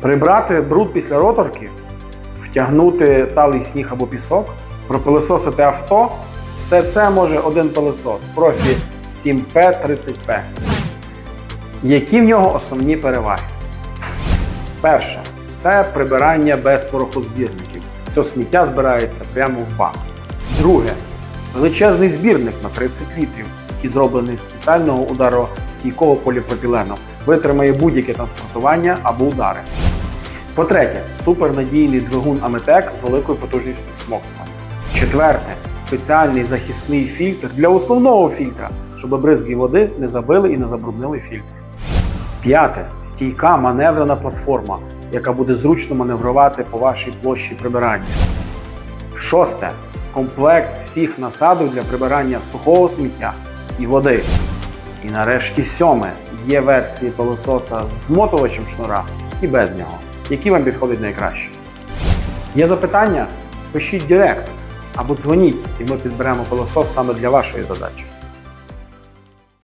Прибрати бруд після роторки, втягнути талий сніг або пісок, пропилисосити авто. Все це може один пилисос профі 7P30P. Які в нього основні переваги? Перше, це прибирання без порохозбірників. Все сміття збирається прямо в бак. Друге, величезний збірник на 30 літрів, який зроблений з спеціального ударостійкого поліпропілену, витримає будь-яке транспортування або удари. По-третє, супернадійний двигун Аметек з великою потужністю смокування. Четверте, спеціальний захисний фільтр для основного фільтра, щоб бризки води не забили і не забруднили фільтр. П'яте стійка маневрена платформа, яка буде зручно маневрувати по вашій площі прибирання. Шосте комплект всіх насадок для прибирання сухого сміття і води. І нарешті сьоме є версії пилососа з змотувачем шнура і без нього. Які вам підходить найкраще? Є запитання? Пишіть директ або дзвоніть, і ми підберемо пилосос саме для вашої задачі.